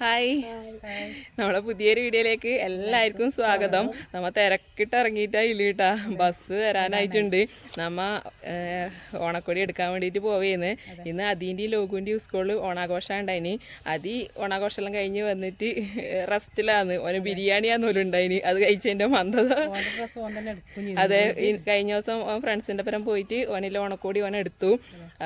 Hi. നമ്മളെ പുതിയൊരു വീഡിയോയിലേക്ക് എല്ലാവർക്കും സ്വാഗതം. നമ്മ തിരക്കിട്ട് ഇറങ്ങിയിട്ടാ ഇല്ലേട്ടാ. ബസ് വരാനായിട്ടുണ്ട്. നമ്മ ഓണക്കൊടി എടുക്കാൻ വേണ്ടിയിട്ട് പോവേന്ന്. ഇന്ന് അതിന്റെ ലോകുവിന്റെയും സ്കൂളിൽ ഓണാഘോഷം ഉണ്ടായിന്. അതി ഓണാഘോഷമെല്ലാം കഴിഞ്ഞ് വന്നിട്ട് റെസ്റ്റിലാന്ന് ഓന് ബിരിയാണിയാന്ന് പോലും ഉണ്ടായിന്. അത് കഴിച്ചതിന്റെ മന്ദത അതെ കഴിഞ്ഞ ദിവസം ഓൻ ഫ്രണ്ട്സിന്റെ പരം പോയിട്ട് ഓനിലെ ഓണക്കോടി ഓൻ എടുത്തു.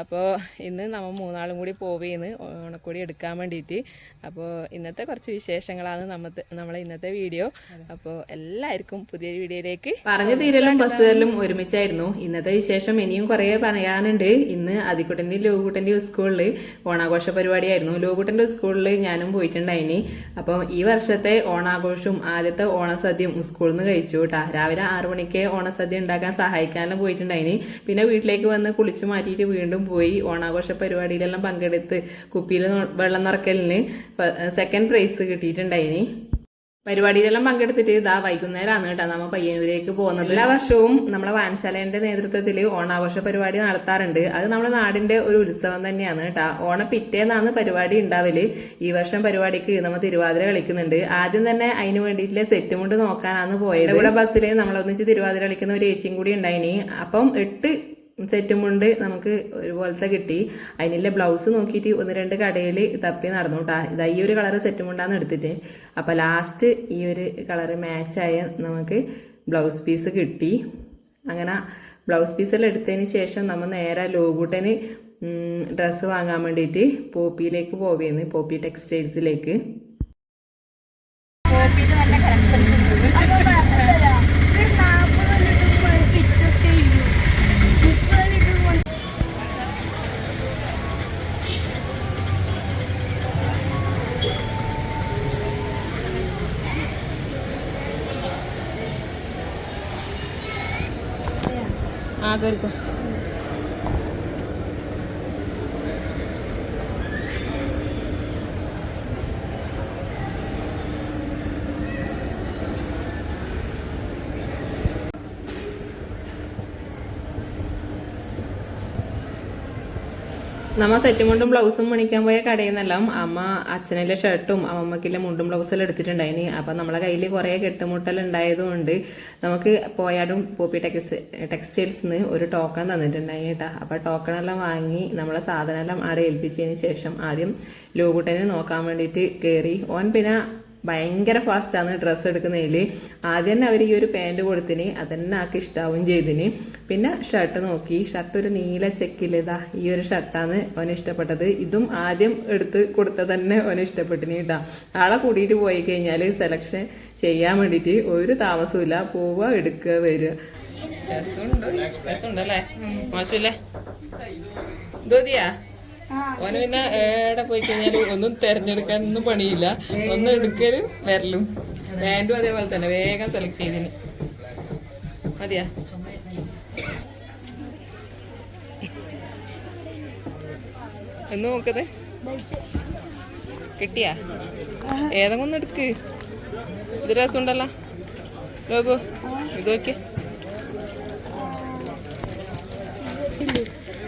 അപ്പോൾ ഇന്ന് നമ്മൾ മൂന്നാളും കൂടി പോവേന്ന് ഓണക്കോടി എടുക്കാൻ വേണ്ടിയിട്ട്. അപ്പോൾ ഇന്നത്തെ കുറച്ച് വിശേഷങ്ങളാണ് നമ്മത്തെ നമ്മളെ ഇന്നത്തെ വീഡിയോ. അപ്പോൾ എല്ലാവർക്കും പുതിയ വീഡിയോയിലേക്ക് പറഞ്ഞു തീരലും ബസ്സുകളിലും ഒരുമിച്ചായിരുന്നു. ഇന്നത്തെ വിശേഷം ഇനിയും കുറേ പറയാനുണ്ട്. ഇന്ന് അതിക്കുട്ടന്റെ ലോകുട്ടന്റെ സ്കൂളിൽ ഓണാഘോഷ പരിപാടിയായിരുന്നു. ലോകുട്ടന്റെ സ്കൂളിൽ ഞാനും പോയിട്ടുണ്ടായിനി. അപ്പോൾ ഈ വർഷത്തെ ഓണാഘോഷവും ആദ്യത്തെ ഓണസദ്യയും സ്കൂളിൽ നിന്ന് കഴിച്ചു കേട്ടാ. രാവിലെ ആറു മണിക്ക് ഓണസദ്യ ഉണ്ടാക്കാൻ സഹായിക്കാനും പോയിട്ടുണ്ടായിനി. പിന്നെ വീട്ടിലേക്ക് വന്ന് കുളിച്ചു മാറ്റിയിട്ട് വീണ്ടും പോയി ഓണാഘോഷ പരിപാടിയിലെല്ലാം പങ്കെടുത്ത് കുപ്പിയിൽ വെള്ളം നിറക്കലിന് സെക്കൻഡ് പ്രൈസ് കിട്ടിയിട്ടുണ്ടായിനി. പരിപാടിയിലെല്ലാം പങ്കെടുത്തിട്ട് ഇതാ വൈകുന്നേരമാണ് കേട്ടോ. നമ്മൾ പയ്യന്നൂരേക്ക് പോകുന്നത്. എല്ലാ വർഷവും നമ്മളെ വാൻശാലേന്റെ നേതൃത്വത്തിൽ ഓണാഘോഷ പരിപാടി നടത്താറുണ്ട്. അത് നമ്മുടെ നാടിന്റെ ഒരു ഉത്സവം തന്നെയാണ് കേട്ടോ. ഓണ പിറ്റേന്നാണ് പരിപാടി ഉണ്ടാവൽ. ഈ വർഷം പരിപാടിക്ക് നമ്മൾ തിരുവാതിര കളിക്കുന്നുണ്ട്. ആദ്യം തന്നെ അതിന് വേണ്ടിയിട്ടുള്ള സെറ്റ് മുണ്ട് നോക്കാനാണ് പോയത്. ഇവിടെ ബസ്സിൽ നമ്മളൊന്നിച്ച് തിരുവാതിര കളിക്കുന്ന ഒരു ഏച്ചിയും കൂടി ഉണ്ടായിനി. അപ്പം എട്ട് സെറ്റും കൊണ്ട് നമുക്ക് ഒരുപോലത്തെ കിട്ടി. അതിനുള്ള ബ്ലൗസ് നോക്കിയിട്ട് ഒന്ന് രണ്ട് കടയിൽ തപ്പി നടന്നു കേട്ടോ. ഇതാ ഈ ഒരു കളറ് സെറ്റും കൊണ്ടാണ് എടുത്തിട്ട്. അപ്പോൾ ലാസ്റ്റ് ഈ ഒരു കളറ് മാച്ചായ നമുക്ക് ബ്ലൗസ് പീസ് കിട്ടി. അങ്ങനെ ബ്ലൗസ് പീസെല്ലാം എടുത്തതിന് ശേഷം നമ്മൾ നേരെ ലോകൂട്ടന് ഡ്രസ്സ് വാങ്ങാൻ വേണ്ടിയിട്ട് പോപ്പിയിലേക്ക് പോവുകയെന്ന് പോപ്പി ടെക്സ്റ്റൈൽസിലേക്ക് आगर को। നമ്മ സെറ്റും മുണ്ടും ബ്ലൗസും മണിക്കാൻ പോയ കടയിൽ നിന്നെല്ലാം അമ്മ അച്ഛനിലെ ഷർട്ടും അമ്മമ്മക്കിലെ മുണ്ടും ബ്ലൗസെല്ലാം എടുത്തിട്ടുണ്ടായിനി. അപ്പം നമ്മളെ കയ്യിൽ കുറേ കെട്ടുമുട്ടൽ ഉണ്ടായതുകൊണ്ട് നമുക്ക് പോയാടും പോപ്പി ടെക്സ് ടെക്സ്റ്റൈൽസിന്ന് ഒരു ടോക്കൺ തന്നിട്ടുണ്ടായി കേട്ടോ അപ്പോൾ ടോക്കണെല്ലാം വാങ്ങി നമ്മളെ സാധനമെല്ലാം അവിടെ ഏൽപ്പിച്ചതിന് ശേഷം ആദ്യം ലൂകുട്ടനെ നോക്കാൻ വേണ്ടിയിട്ട് കയറി ഓൻ പിന്നെ ഭയങ്കര ഫാസ്റ്റാണ് ഡ്രസ്സ് എടുക്കുന്നതിൽ ആദ്യം തന്നെ അവർ ഈ ഒരു പാന്റ് കൊടുത്തിന് അതന്നെ ആൾക്ക് ഇഷ്ടാവും ചെയ്തിന്. പിന്നെ ഷർട്ട് നോക്കി. ഷർട്ട് ഒരു നീല ചെക്കിലേതാ ഈ ഒരു ഷർട്ടാണ് അവന് ഇഷ്ടപ്പെട്ടത്. ഇതും ആദ്യം എടുത്ത് കൊടുത്ത തന്നെ അവന് ഇഷ്ടപ്പെട്ടിന് കേട്ടാ ആളെ കൂട്ടിയിട്ട് പോയി കഴിഞ്ഞാൽ സെലക്ഷൻ ചെയ്യാൻ വേണ്ടിയിട്ട് ഒരു താമസമില്ല പോവുക എടുക്കുക വരിക ഓന് പിന്നെ ഏടെ പോയി കഴിഞ്ഞാൽ ഒന്നും തെരഞ്ഞെടുക്കാനൊന്നും പണിയില്ല. ഒന്നും എടുക്കലും വരലും. പാന്റും അതേപോലെ തന്നെ വേഗം സെലക്ട് ചെയ്തിന്. മതിയാ? എന്ന് നോക്കത് കിട്ടിയാ? ഏതെങ്കിലും ഒന്ന് എടുക്ക്. ഇത് രസമുണ്ടല്ലോ. നോക്കൂ. ഇത് നോക്കിയേ.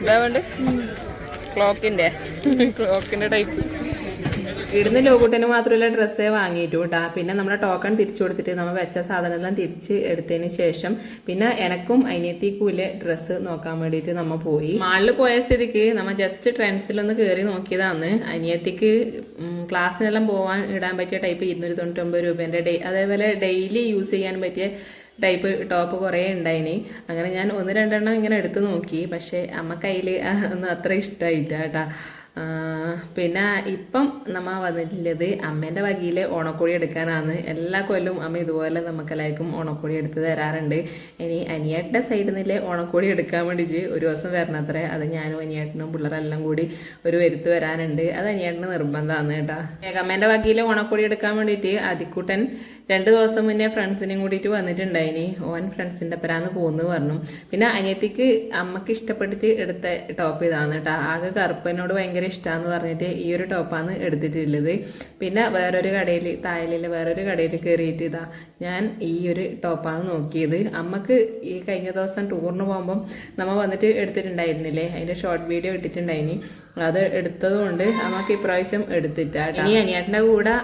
ഇതാ വേണ്ട? ക്ലോക്കിന്റെ ക്ലോക്കിന്റെ ടൈപ്പ് ഇവിടുന്ന് ലോകൂട്ടന് മാത്രമല്ല ഡ്രസ്സേ വാങ്ങിയിട്ടു കേട്ടാ പിന്നെ നമ്മുടെ ടോക്കൺ തിരിച്ചു കൊടുത്തിട്ട് നമ്മൾ വെച്ച സാധനമെല്ലാം തിരിച്ച് എടുത്തതിന് ശേഷം പിന്നെ എനക്കും അനിയത്തിക്കൂലെ ഡ്രസ്സ് നോക്കാൻ വേണ്ടിയിട്ട് നമ്മൾ പോയി. മാളിൽ പോയ സ്ഥിതിക്ക് നമ്മൾ ജസ്റ്റ് ട്രെൻഡ്സിലൊന്ന് കയറി നോക്കിയതാണ്. അനിയത്തിക്ക് ക്ലാസ്സിനെല്ലാം പോകാൻ ഇടാൻ പറ്റിയ ടൈപ്പ് ഇരുന്നൂറ്റി തൊണ്ണൂറ്റൊമ്പത് രൂപേന്റെ ഡേ അതേപോലെ ഡെയിലി യൂസ് ചെയ്യാൻ പറ്റിയ ടൈപ്പ് ടോപ്പ് കുറേ ഉണ്ടായിന്. അങ്ങനെ ഞാൻ ഒന്ന് രണ്ടെണ്ണം ഇങ്ങനെ എടുത്തു നോക്കി. പക്ഷേ അമ്മ കയ്യിൽ ഒന്നും അത്ര ഇഷ്ടമായില്ല കേട്ടാ. പിന്നെ ഇപ്പം നമ്മ വന്നിട്ടുള്ളത് അമ്മേന്റെ വകയിൽ ഓണക്കോടി എടുക്കാനാണ്. എല്ലാ കൊല്ലവും അമ്മ ഇതുപോലെ നമുക്കെല്ലാവർക്കും ഓണക്കോടി എടുത്ത് തരാറുണ്ട്. ഇനി അനിയേട്ടന്റെ സൈഡിൽ നിന്നില്ലേ ഓണക്കോടി എടുക്കാൻ വേണ്ടിയിട്ട് ഒരു ദിവസം വരണത്രേ. അത് ഞാനും അനിയേട്ടനും പിള്ളേരെല്ലാം കൂടി ഒരു വരുത്ത് വരാനുണ്ട്. അത് അനിയേട്ടന് നിർബന്ധമാണ് കേട്ടോ. അമ്മേന്റെ വകയിൽ ഓണക്കോടി എടുക്കാൻ വേണ്ടിയിട്ട് അതിക്കുട്ടൻ രണ്ട് ദിവസം മുന്നേ ഫ്രണ്ട്സിനെയും കൂട്ടിയിട്ട് വന്നിട്ടുണ്ടായിനി. ഓൻ ഫ്രണ്ട്സിന്റെ പരാന്ന് പോകുന്നു പറഞ്ഞു. പിന്നെ അനിയത്തിക്ക് അമ്മയ്ക്ക് ഇഷ്ടപ്പെട്ടിട്ട് എടുത്ത ടോപ്പ് ഇതാണ് കേട്ടോ. ആകെ കറുപ്പനോട് ഭയങ്കര ഇഷ്ടമാന്ന് പറഞ്ഞിട്ട് ഈ ഒരു ടോപ്പാണ് എടുത്തിട്ടുള്ളത്. പിന്നെ വേറൊരു കടയിൽ തായലിൽ വേറൊരു കടയിൽ കയറിയിട്ട് ഇതാ ഞാൻ ഈ ഒരു ടോപ്പാണ് നോക്കിയത്. അമ്മയ്ക്ക് ഈ കഴിഞ്ഞ ദിവസം ടൂറിന് പോകുമ്പം നമ്മൾ വന്നിട്ട് എടുത്തിട്ടുണ്ടായിരുന്നില്ലേ? അതിന്റെ ഷോർട്ട് വീഡിയോ ഇട്ടിട്ടുണ്ടായിനി. അത് എടുത്തതുകൊണ്ട് നമുക്ക് ഇപ്രാവശ്യം എടുത്തിട്ട് ഇനി അനിയേട്ടന്റെ കൂടെ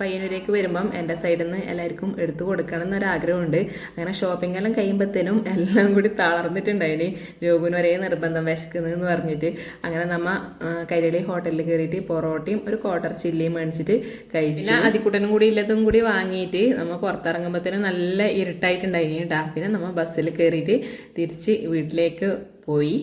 പയ്യന്നൂരേക്ക് വരുമ്പം എന്റെ സൈഡിൽ നിന്ന് എല്ലാവർക്കും എടുത്തു കൊടുക്കണം എന്നൊരാഗ്രഹമുണ്ട്. അങ്ങനെ ഷോപ്പിംഗ് എല്ലാം കഴിയുമ്പോഴത്തേനും എല്ലാം കൂടി തളർന്നിട്ടുണ്ടായിന് രോഗുന് ഒരേ നിർബന്ധം വിശക്കുന്നത് എന്ന് പറഞ്ഞിട്ട് അങ്ങനെ നമ്മ കൈരളി ഹോട്ടലിൽ കയറിയിട്ട് പൊറോട്ടയും ഒരു കോട്ടർ ചില്ലിയും മേടിച്ചിട്ട് കഴിച്ചു. പിന്നെ അതിക്കുട്ടനും കൂടി ഇല്ലതും കൂടി വാങ്ങിയിട്ട് നമ്മൾ പുറത്തിറങ്ങുമ്പോഴത്തേനും നല്ല ഇരുട്ടായിട്ടുണ്ടായിരുന്നു കേട്ടോ. പിന്നെ നമ്മ ബസ്സിൽ കയറിയിട്ട് തിരിച്ച് വീട്ടിലേക്ക് പോയി.